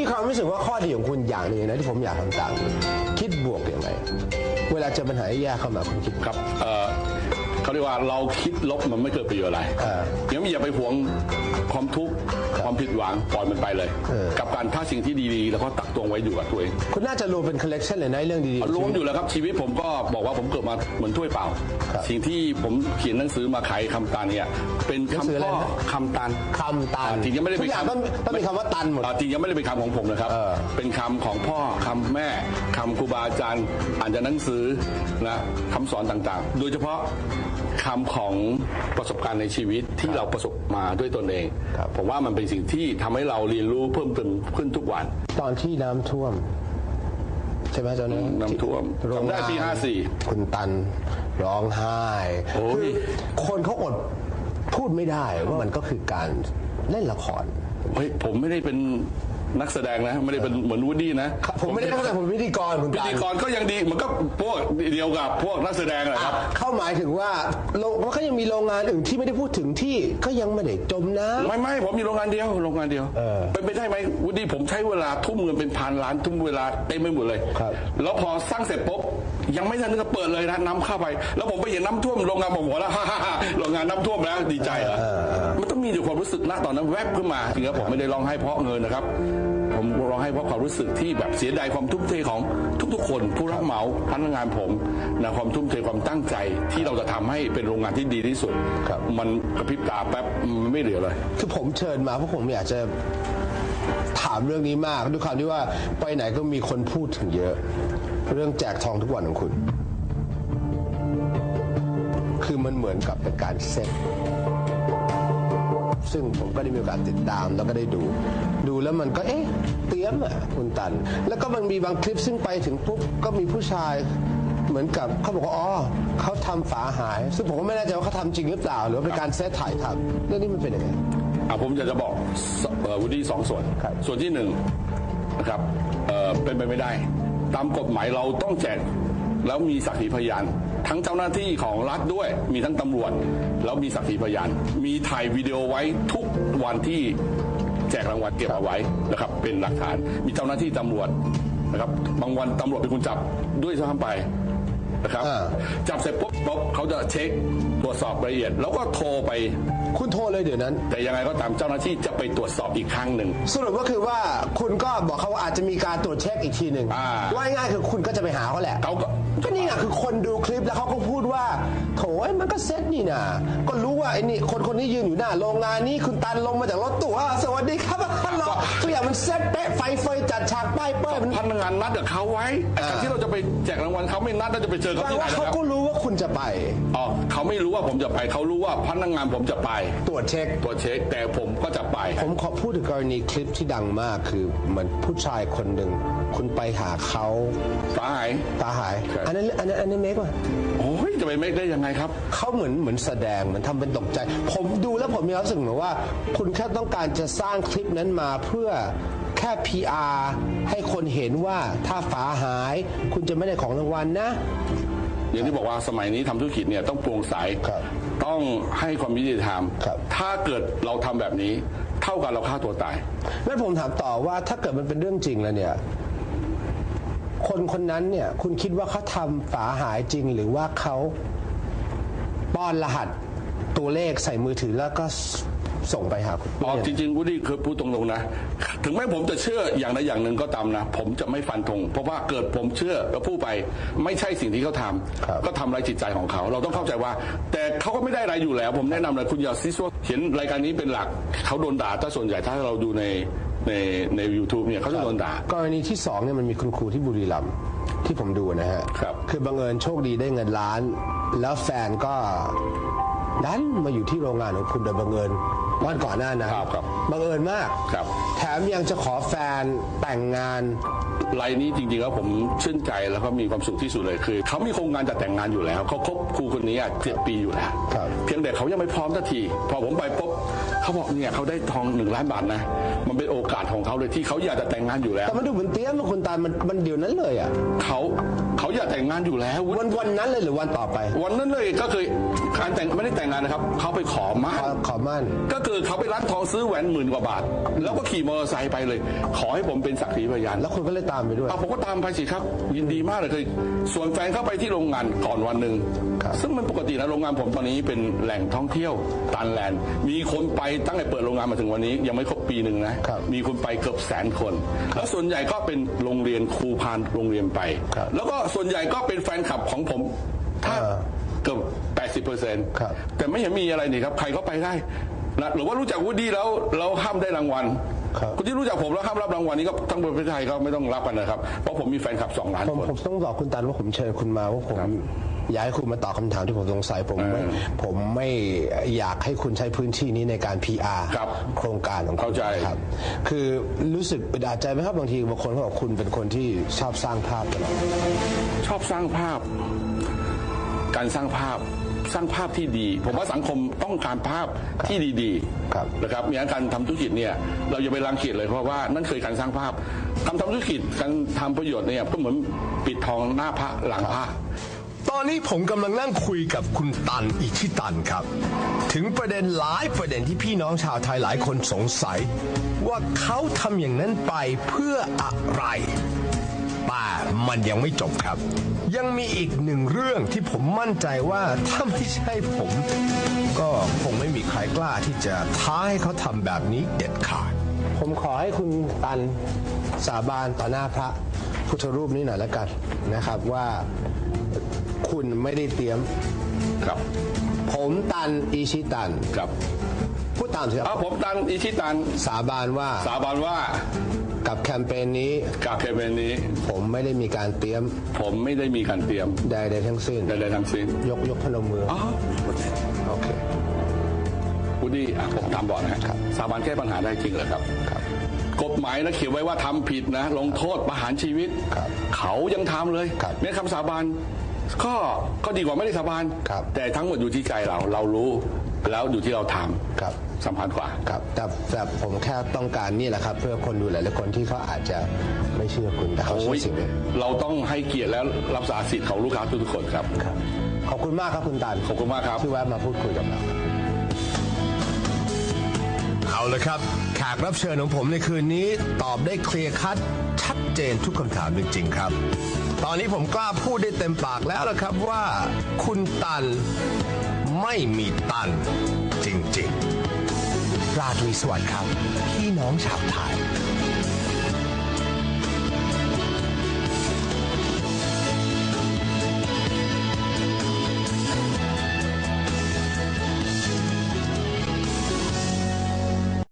มีความรู้สึกว่าข้อดีของคุณอย่างหนึงนะที่ผมอยากทำตามคุณคิดบวกยังไงเวลาเจอปัญหาแย่ๆเข้ามาคุณคิด ครับเอ่อเขาเรียกว่าเราคิดลบมันไม่เกิดประโยชน์อะไรเออ ยังอย่าไปหวงความทุกข์ความผิดหวังปล่อยมันไปเลย เออ กับการถ้าสิ่งที่ดีๆ แล้วก็ตักตวงไว้อยู่กับตัวเองคุณน่าจะรวมเป็นคอลเลกชันเลยนะเรื่องดีๆ รวมอยู่แล้วครับชีวิตผมก็บอกว่าผมเกิดมาเหมือนถ้วยเปล่า ครับ สิ่งที่ผมเขียนหนังสือมาขายคำตันเนี่ยเป็นหนังสือคำอะไรพ่อนะ คำตัน คำตันอ่าจริงยังไม่ได้ทุเป็นกอย่างคำต้องต้องมีคำว่าตันหมด อ่าจริงยังไม่ได้เป็นคำของผมนะครับเออเป็นคำของพ่อคำแม่คำครูบาอาจารย์อ่านจากหนังสือนะคำสอนต่างๆ โดยเฉพาะคำของประสบการณ์ในชีวิตที่เราประสบมาด้วยตนเองครับผมว่ามันเป็นสิ่งที่ทำให้เราเรียนรู้เพิ่มเติมขึ้นทุกวัน ตอนที่น้ำท่วม ใช่ไหมเจ้าเนื้อน้ำท่วมโรงจำได้งานปี54คุณตันร้องไห้โอ้ยคือคนเขาอดพูดไม่ได้ว่ามันก็คือการเล่นละครเฮ้ยผมไม่ได้เป็น นักแสดงนะ ไม่ได้เป็นเหมือนวูดดี้นะผมไม่ได้ตั้งแต่ผมเป็นพิธีกรคุณพิตันธีกรก็ยังดีมันก็พวกเดียวกับพวกนักแสดงแหละครับ เข้าหมายถึงว่าโรงมันก็ยังมีโรงงานอื่นที่ไม่ได้พูดถึงที่ก็ยังไม่ได้จมน้ำไม่ไม่ผมมีโรงงานเดียวโรงงานเดียวเออเป็นไปได้ไหมวูดดี้ผมใช้เวลาทุ่มเงินเป็นพันล้านทุ่มเวลาเต็มไปหมดเลยครับแล้วพอสร้างเสร็จปุ๊บ ยังไม่ทันจะเปิดเลยนะน้ำเข้าไป แล้วผมไปเห็นน้ำท่วมโรงงานผมหัวแล้วโรงงานน้ำท่วมแล้วดีใจเหรอมันต้องมีอยู่ความรู้สึกณตอนนั้นแวบขึ้นมาจริงๆผมไม่ได้ร้องไห้เพราะเงินนะครับ ผมร้องไห้เพราะความรู้สึกที่แบบเสียดายความทุ่มเทของทุกๆ คนผู้รับเหมาพนักงานผมนะความทุ่มเทความตั้งใจที่เราจะทำให้เป็นโรงงานที่ดีที่สุดครับมันกระพริบตาแป๊บมันไม่เหลือเลยคือผมเชิญมาเพราะผมอยากจะถามเรื่องนี้มากด้วยความที่ว่าไปไหนก็มีคนพูดถึงเยอะ เรื่องแจกทองทุกวันของคุณ คือมันเหมือนกับเป็นการเซ็ตซึ่งผมก็ได้มีโอกาสติดตามแล้วก็ได้ดู ดูแล้วมันก็เอ๊ะ เตรียมอะคุณตัน แล้วก็มันมีบางคลิปซึ่งไปถึงปุ๊บก็มีผู้ชายเหมือนกับเขาบอกว่าอ๋อเขาทำฝาหาย ซึ่งผมก็ไม่แน่ใจว่าเขาทำจริงหรือเปล่า หรือว่าเป็นการเซตถ่ายทำเรื่องนี้มันเป็นยังไงอะผมจะจะบอกวูดดี้สองส่วนครับส่วนที่หนึ่งนะครับเอ่อเป็นไปไม่ได้ ตามกฎหมายเราต้องแจกแล้วมีสักขีพยาน ทั้งเจ้าหน้าที่ของรัฐด้วย มีทั้งตำรวจ แล้วมีสักขีพยาน มีถ่ายวิดีโอไว้ทุกวันที่แจกรางวัลเก็บเอาไว้นะครับ เป็นหลักฐานมีเจ้าหน้าที่ตำรวจนะครับบางวันตำรวจเป็นคนจับด้วยซ้ำไป นะครับอ่าจับเสร็จปุ๊บปุ๊บเขาจะเช็คตรวจสอบรายละเอียด แล้วก็โทรไป คุณโทรเลยเดี๋ยวนั้น แต่ยังไงก็ตามเจ้าหน้าที่จะไปตรวจสอบอีกครั้งหนึ่ง สรุปก็คือว่าคุณก็บอกเขาว่าอาจจะมีการตรวจเช็คอีกทีหนึ่งอ่า ว่าง่ายๆคือคุณก็จะไปหาเขาแหละ เขาก็ ก็นี่ไงคือคนดูคลิปแล้วเขาก็พูดว่า โถเอ้ยมันก็เซ็ตนี่นะก็รู้ว่าไอ้นี่คนคนนี้ยืนอยู่หน้าโรงงานนี้คุณตันลงมาจากรถตู้อ่าสวัสดีครับ นักงานนัดกับเขาไว้ไอ้การที่เราจะไปแจกรางวัลเขาไม่นัดเราจะไปเจอเขาแปลที่ไหนว่านะเขาครับก็รู้ว่าคุณจะไป อ๋อเขาไม่รู้ว่าผมจะไปเขารู้ว่าพนักงานผมจะไปตรวจเช็คตรวจเช็คแต่ผมก็จะไป ผมขอพูดถึงกรณีคลิปที่ดังมากคือเหมือนผู้ชายคนหนึ่งคุณไปหาเขาตาย ตาหาย ครับ อันนั้นอันนั้นอันนั้นเมกว่ะโอ้ยจะไปไม่ได้ยังไงครับ เขาเหมือนเหมือนแสดงเหมือนทำเป็นตกใจ ผมดูแล้วผมมีความรู้สึกเหมือนว่า คุณแค่ต้องการจะสร้างคลิปนั้นมาเพื่อ แค่ PR ให้คนเห็นว่าถ้าฝาหายคุณจะไม่ได้ของรางวัลนะ อย่างที่บอกว่าสมัยนี้ทำธุรกิจเนี่ยต้องโปร่งใสครับต้องให้ความยุติธรรมครับ ถ้าเกิดเราทำแบบนี้ เท่ากับเราฆ่าตัวตายแล้วผมถามต่อว่าถ้าเกิดมันเป็นเรื่องจริงแล้วเนี่ย คนคนนั้นเนี่ย คุณคิดว่าเขาทำฝาหายจริง หรือว่าเขาป้อนรหัสตัวเลขใส่มือถือแล้วก็ ส่งไปหาคุณอ๋อจริงๆวูดดี้เคยพูดตรงๆนะ ถึงแม้ผมจะเชื่ออย่างใดอย่างหนึ่งก็ตามนะ ผมจะไม่ฟันธงเพราะว่าเกิดผมเชื่อแล้วพูดไปไม่ใช่สิ่งที่เขาทำครับก็ทำลายจิตใจของเขา เราต้องเข้าใจว่า แต่เขาก็ไม่ได้อะไรอยู่แล้ว ผมแนะนำเลยคุณอย่าซิซัวเห็นรายการนี้เป็นหลักเขาโดนด่าถ้าส่วนใหญ่ถ้าเราดูในในใน u t u b e เนี่ยเขาจะโดนด่ากรณีที่สองเนี่ยมันมีคุณครูที่บุรีรัมย์ที่ผมดูนะฮะครับคือบังเอิญโชคดีได้เงินล้าน แล้วแฟนก็ดันมาอยู่ที่โรงงานของคุณโดยบังเอิญ วันก่อนหน้านะครับ ครับบังเอิญมาก ครับ แถมยังจะขอแฟนแต่งงานรายนี้จริงๆแล้วผมชื่นใจแล้วก็มีความสุขที่สุดเลยคือเขามีโครงการจะแต่งงานอยู่แล้วเขาคบครูคนนี้อะเจ็ดปีอยู่แล้ว ครับ เพียงแต่เขายังไม่พร้อมสักที พอผมไปปุ๊บ เขาเขาบอกเนี่ยเขาได้ทองหนึ่งล้านบาทนะ มันเป็นโอกาสของเขาเลยที่เขาอยากจะแต่งงานอยู่แล้ว แต่มันดูเหมือนเตรียมอะคุณตันมันมันเดี๋ยวนั้นเลยอะเขาเขาอยากแต่งงานอยู่แล้ว วันวันนั้นเลยหรือวันต่อไป วันนั้นเลยก็คือการแต่งไม่ได้แต่งงานนะครับเขาไปขอมาขอขอมั่นก็คือเขาไปร้านทองซื้อแหวนหมื่นกว่าบาท แล้วก็ขี่มอเตอร์ไซค์ไปเลย ขอให้ผมเป็นสักขีพยานแล้วคุณก็เลยตามไปด้วยเอาผมก็ตามไปสิครับ ยินดีมากเลยคือส่วนแฟนเข้าไปที่โรงงานก่อนวันหนึ่งครับซึ่งมันปกตินะโรงงานผมตอนนี้เป็นแหล่งท่องเที่ยวตันแลนด์มีคนไปตั้งแต่เปิดโรงงานมาถึงวันนี้ยังไม่ครบปีหนึ่งนะ ครับมีคนไปเกือบแสนคน แล้วส่วนใหญ่ก็เป็นโรงเรียนครูพานโรงเรียนไป ครับแล้วก็ส่วนใหญ่ก็เป็นแฟนคลับของผมถ้าอ่าเกือบ 80เปอร์เซ็นต์ครับ แต่ไม่เห็นมีอะไรนี่ครับ ใครก็ไปได้นะหรือว่ารู้จักวูดดี้แล้วเราห้ามได้รางวัลครับคนที่รู้จักผมแล้วห้ามรับรางวัลนี้ก็ทั้งประเทศไทยก็ไม่ต้องรับกันนะครับ เพราะผมมีแฟนคลับสองล้านผมคน ผมต้องบอกคุณตันว่าผมเชิญคุณมาว่าผมครับ อยากให้คุณมาตอบคำถามที่ผมสงสัยผมไม่เออผมไม่อยากให้คุณใช้พื้นที่นี้ในการ PR ครับโครงการของคุณเข้าใจครับ คือรู้สึกอึดอัดใจไหมครับบางทีบางคนเขาบอกคุณเป็นคนที่ชอบสร้างภาพตลอดชอบสร้างภาพ การสร้างภาพสร้างภาพที่ดี ผมว่าสังคมต้องการภาพที่ดีครับๆนะครับมีการทำธุรกิจเนี่ยเราอย่าไปรังเกียจเลยเพราะว่านั่นคือการสร้างภาพทำทำธุรกิจการทำประโยชน์เนี่ยก็เหมือนปิดทองหน้าพระหลังพระต อนนี้ผมกำลังนั่งคุยกับคุณตันอิชิตันครับ ถึงประเด็นหลายประเด็นที่พี่น้องชาวไทยหลายคนสงสัย ว่าเขาทำอย่างนั้นไปเพื่ออะไรแต่มันยังไม่จบครับ ยังมีอีกหนึ่งเรื่องที่ผมมั่นใจว่าถ้าไม่ใช่ผม ก็คงไม่มีใครกล้าที่จะท้าให้เขาทำแบบนี้เด็ดขาด ผมขอให้คุณตันสาบานต่อหน้าพระพุทธรูปนี้หน่อยแล้วกันนะครับว่า คุณไม่ได้เตรียม ครับผมตันอิชิตัน ครับพูดตามสิคเอารับผมตันอิชิตัน สาบานว่าสาบานว่ากับแคมเปญนี้ กับเคเบนนี้ ผมไม่ได้มีการเตรียมผมไม่ได้มีการเตรียมใดๆทั้งสิ้น ใดๆทั้งสิ้นยกยกพนมมืออ๋อโอเค วูดดี้อะผมถามบอกนะฮะครับสาบานแก้ปัญหาได้จริงเหรอครับ ครับ กฎหมายนะเขียนไว้ว่าทำผิดนะ ลงโทษประหารชีวิต ครับเขายังทำเลยครับ เนี่ยคำสาบานก็ก็ดีกว่าไม่ได้สาบานครับแต่ทั้งหมดอยู่ที่ใจเราเรารู้แล้วอยู่ที่เราทำครับ สำคัญกว่า ครับแต่แต่ผมแค่ต้องการนี่แหละครับ เพื่อคนดูหลายๆคนที่เขาอาจจะไม่เชื่อคุณแต่เขาเชื่โอ้อยสิ่งนี้เราต้องให้เกียรติและรักษาสิทธิ์ของลูกค้าทุกๆคนครับ ครับขอบคุณมากครับคุณตันขอบคุณมากครับ ที่แวะมาพูดคุยกับเรา เอาละครับแขกรับเชิญของผมในคืนนี้ตอบได้เคลียร์คัดชัดเจนทุกคำถามจริงๆครับ ตอนนี้ผมกล้าพูดได้เต็มปากแล้วละครับว่าคุณตันไม่มีตันจริงๆ ราตรีสวัสดิ์ครับ พี่น้องชาวไทย